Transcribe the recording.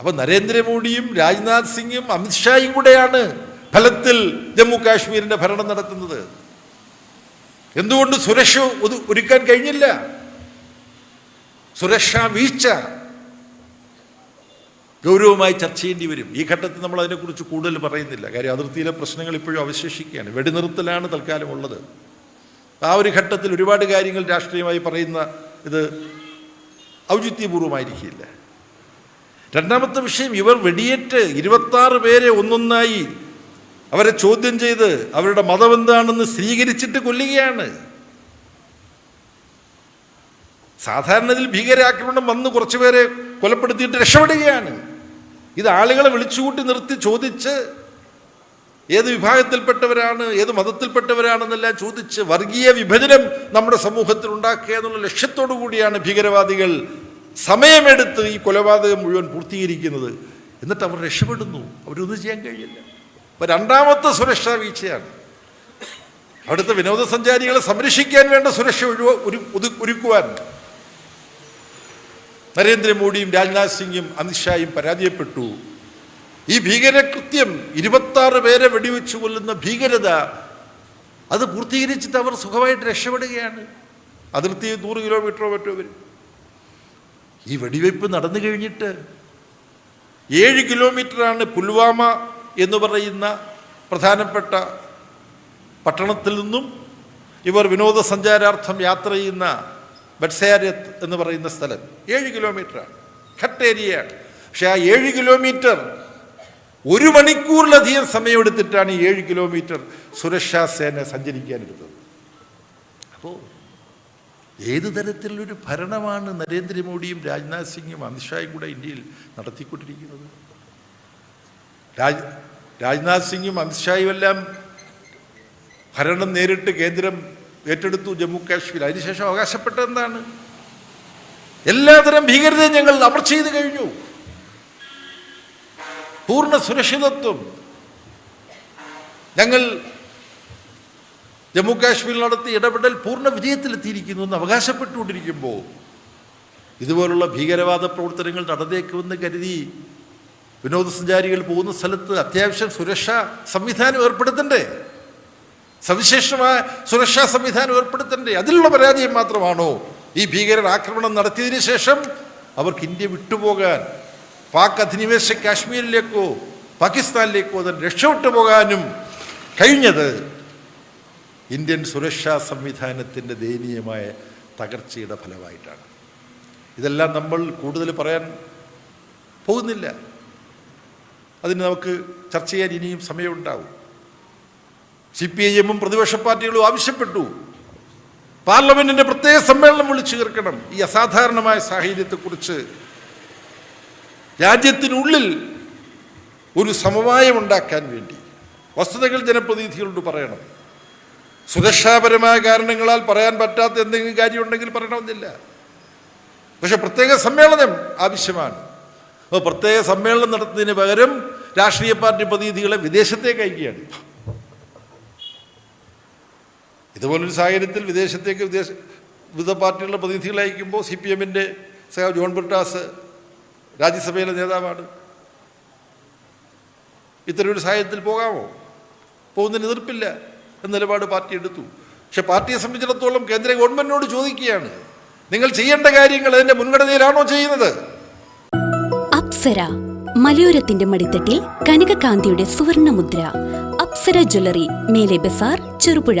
അപ്പൊ നരേന്ദ്രമോദിയും രാജ്നാഥ് സിംഗും അമിത്ഷായും കൂടെയാണ് ഫലത്തിൽ ജമ്മു കാശ്മീരിന്റെ ഭരണം നടത്തുന്നത്. എന്തുകൊണ്ട് സുരക്ഷ ഒരുക്കാൻ കഴിഞ്ഞില്ല? സുരക്ഷാ വീഴ്ച ഗൗരവമായി ചർച്ച ചെയ്യേണ്ടി വരും. ഈ ഘട്ടത്തിൽ നമ്മൾ അതിനെക്കുറിച്ച് കൂടുതൽ പറയുന്നില്ല. കാര്യം അതിർത്തിയിലെ പ്രശ്നങ്ങൾ ഇപ്പോഴും അവശേഷിക്കുകയാണ്. വെടിനിർത്തലാണ് തൽക്കാലം ഉള്ളത് ആ ഒരു ഘട്ടത്തിൽ ഒരുപാട് കാര്യങ്ങൾ രാഷ്ട്രീയമായി പറയുന്ന ഇത് ഔചിത്യപൂർവമായിരിക്കില്ല രണ്ടാമത്തെ വിഷയം ഇവർ വെടിയേറ്റ് ഇരുപത്താറ് പേരെ ഒന്നൊന്നായി അവരെ ചോദ്യം ചെയ്ത് അവരുടെ മതം എന്താണെന്ന് സ്ഥിരീകരിച്ചിട്ട് കൊല്ലുകയാണ്. സാധാരണ ഇതിൽ ഭീകരാക്രമണം വന്ന് കുറച്ചുപേരെ കൊലപ്പെടുത്തിയിട്ട് രക്ഷപ്പെടുകയാണ്. ഇത് ആളുകളെ വിളിച്ചുകൂട്ടി നിർത്തി ചോദിച്ച് ഏത് വിഭാഗത്തിൽപ്പെട്ടവരാണ് ഏത് മതത്തിൽപ്പെട്ടവരാണെന്നെല്ലാം ചോദിച്ച് വർഗീയ വിഭജനം നമ്മുടെ സമൂഹത്തിൽ ഉണ്ടാക്കുക എന്നുള്ള ലക്ഷ്യത്തോടു കൂടിയാണ് ഭീകരവാദികൾ സമയമെടുത്ത് ഈ കൊലപാതകം മുഴുവൻ പൂർത്തീകരിക്കുന്നത്. എന്നിട്ട് അവർ രക്ഷപ്പെടുന്നു. അവരൊന്നും ചെയ്യാൻ കഴിയില്ല. അപ്പൊ രണ്ടാമത്തെ സുരക്ഷാ വീഴ്ചയാണ്. അവിടുത്തെ വിനോദസഞ്ചാരികളെ സംരക്ഷിക്കാൻ വേണ്ട സുരക്ഷ ഒഴിവ് ഒരു ഒതുക്കുവാൻ നരേന്ദ്രമോദിയും രാജ്നാഥ് സിംഗും അമിത്ഷായും പരാജയപ്പെട്ടു. ഈ ഭീകരകൃത്യം ഇരുപത്താറ് പേരെ വെടിവെച്ച് കൊല്ലുന്ന ഭീകരത അത് പൂർത്തീകരിച്ചിട്ട് അവർ സുഖമായിട്ട് രക്ഷപ്പെടുകയാണ്. അതിർത്തി നൂറ് കിലോമീറ്ററോ മറ്റോ വരും. ഈ വെടിവെയ്പ്പ് നടന്നു കഴിഞ്ഞിട്ട് ഏഴ് കിലോമീറ്ററാണ് പുൽവാമ എന്ന് പറയുന്ന പ്രധാനപ്പെട്ട പട്ടണത്തിൽ നിന്നും ഇവർ വിനോദസഞ്ചാരാർത്ഥം യാത്ര ചെയ്യുന്ന ബട്സാരത്ത് എന്ന് പറയുന്ന സ്ഥലം. ഏഴ് കിലോമീറ്ററാണ്. ഘട്ട് ഏരിയയാണ് പക്ഷെ ആ ഏഴ് കിലോമീറ്റർ ഒരു മണിക്കൂറിലധികം സമയമെടുത്തിട്ടാണ് ഈ ഏഴ് കിലോമീറ്റർ സുരക്ഷാ സേന സഞ്ചരിക്കാനെടുത്തത്. അപ്പോൾ ഏത് തരത്തിലൊരു ഭരണമാണ് നരേന്ദ്രമോദിയും രാജ്നാഥ് സിംഗും അമിത്ഷായും കൂടെ ഇന്ത്യയിൽ നടത്തിക്കൊണ്ടിരിക്കുന്നത്? രാജ് രാജ്നാഥ് സിംഗും അമിത്ഷായും എല്ലാം ഭരണം നേരിട്ട് കേന്ദ്രം ഏറ്റെടുത്തു ജമ്മു കാശ്മീർ. അതിനുശേഷം അവകാശപ്പെട്ട എന്താണ് എല്ലാതരം ഭീകരതയും ഞങ്ങൾ അവർ ചെയ്തു കഴിഞ്ഞു. പൂർണ സുരക്ഷിതത്വം. ഞങ്ങൾ ജമ്മു കാശ്മീരിൽ നടത്തിയ ഇടപെടൽ പൂർണ വിജയത്തിലെത്തിയിരിക്കുന്നു എന്ന് അവകാശപ്പെട്ടുകൊണ്ടിരിക്കുമ്പോൾ ഇതുപോലുള്ള ഭീകരവാദ പ്രവർത്തനങ്ങൾ നടന്നേക്കുമെന്ന് കരുതി വിനോദസഞ്ചാരികൾ പോകുന്ന സ്ഥലത്ത് അത്യാവശ്യം സുരക്ഷാ സംവിധാനം ഏർപ്പെടുത്തണ്ടേ? സവിശേഷമായ സുരക്ഷാ സംവിധാനം ഏർപ്പെടുത്തണ്ടേ? അതിലുള്ള പരാജയം മാത്രമാണോ? ഈ ഭീകരർ ആക്രമണം നടത്തിയതിനു ശേഷം അവർക്ക് ഇന്ത്യ വിട്ടുപോകാൻ പാക് അധിനിവേശ കാശ്മീരിലേക്കോ പാകിസ്ഥാനിലേക്കോ അതിന് രക്ഷപ്പെട്ടു പോകാനും കഴിഞ്ഞത് ഇന്ത്യൻ സുരക്ഷാ സംവിധാനത്തിന്റെ ദയനീയമായ തകർച്ചയുടെ ഫലമായിട്ടാണ്. ഇതെല്ലാം നമ്മൾ കൂടുതൽ പറയാൻ പോകുന്നില്ല. അതിന് നമുക്ക് ചർച്ച ചെയ്യാൻ ഇനിയും സമയമുണ്ടാവും. സി പി ഐ എമ്മും പ്രതിപക്ഷ പാർട്ടികളും ആവശ്യപ്പെട്ടു. പാർലമെന്റിന്റെ പ്രത്യേക സമ്മേളനം വിളിച്ചു ചേർക്കണം. ഈ അസാധാരണമായ സാഹചര്യത്തെക്കുറിച്ച് രാജ്യത്തിനുള്ളിൽ ഒരു സമവായം ഉണ്ടാക്കാൻ വേണ്ടി വസ്തുതകൾ ജനപ്രതിനിധികളോട് പറയണം. സുരക്ഷാപരമായ കാരണങ്ങളാൽ പറയാൻ പറ്റാത്ത എന്തെങ്കിലും കാര്യമുണ്ടെങ്കിൽ പറയണമെന്നില്ല. പക്ഷെ പ്രത്യേക സമ്മേളനം ആവശ്യമാണ്. അപ്പോൾ പ്രത്യേക സമ്മേളനം നടത്തുന്നതിന് പകരം രാഷ്ട്രീയ പാർട്ടി പ്രതിനിധികളെ വിദേശത്തേക്ക് അയക്കുകയാണ്. ഇതുപോലൊരു സാഹചര്യത്തിൽ വിദേശത്തേക്ക് വിദേശ വിവിധ പാർട്ടികളുടെ പ്രതിനിധികളെ അയക്കുമ്പോൾ സി പി എമ്മിന്റെ സഹ ജോൺ ബ്രിട്ടാസ് രാജ്യസഭയിലെ നേതാവാണ്. ഇത്തരമൊരു സാഹചര്യത്തിൽ പോകാമോ? പോകുന്നതിന് എതിർപ്പില്ല എന്ന നിലപാട് പാർട്ടി എടുത്തു. പക്ഷെ പാർട്ടിയെ സംബന്ധിച്ചിടത്തോളം കേന്ദ്ര ഗവൺമെന്റിനോട് ചോദിക്കുകയാണ്. നിങ്ങൾ ചെയ്യേണ്ട കാര്യങ്ങൾ അതിന്റെ മുൻഗണനയിലാണോ ചെയ്യുന്നത്? അപ്സര മലയോരത്തിന്റെ മടിത്തട്ടിൽ കനകകാന്തിയുടെ സുവർണമുദ്ര. അപ്സര ജ്വല്ലറി മേലെ ബസാർ ചെറുപുഴ.